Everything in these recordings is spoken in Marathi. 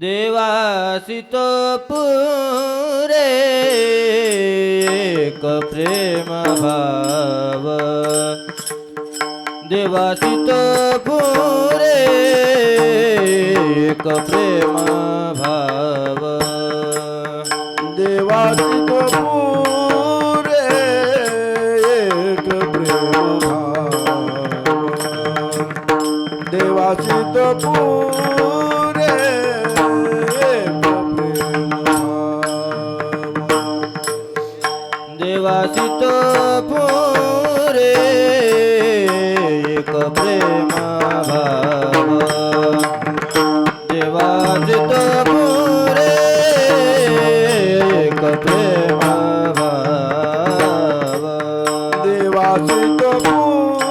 देवासित पुरे एक प्रेम भाव। देवासित पुरे एक प्रेम भाव। देवासित भासित पोरे एक प्रेमा भाव देवाजित पोरे एक प्रेमा भाव देवाजित पोरे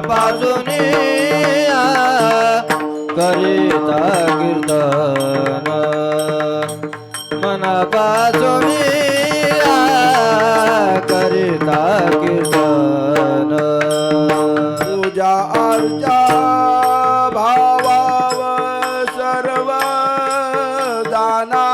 बाजूने करीता कीर्तन. मना बाजूने करीता कीर्तन. तुझ्या अर्चा भावाव सर्व दाना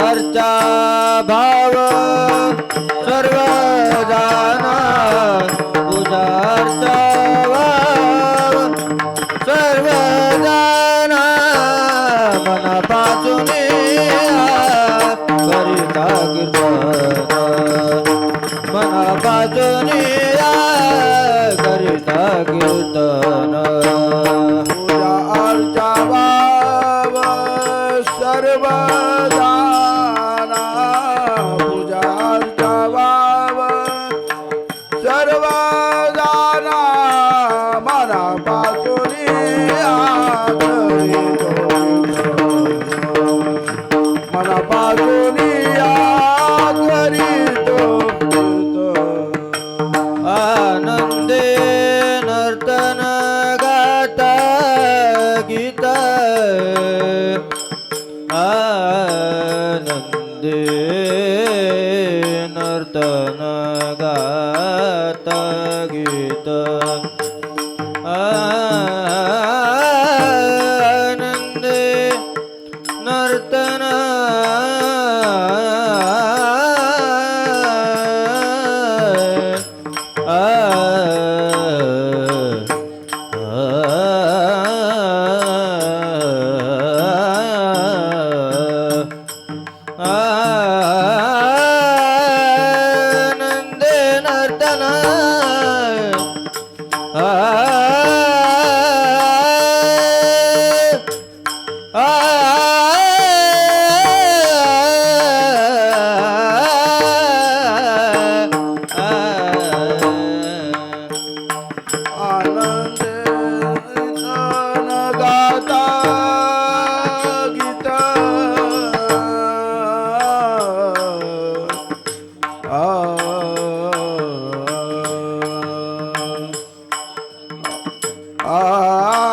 हरचा भाव सर्व ಗತ ಗೀತ ಆನಂದ ನರ್ತನ ಗತ ಗೀತ আ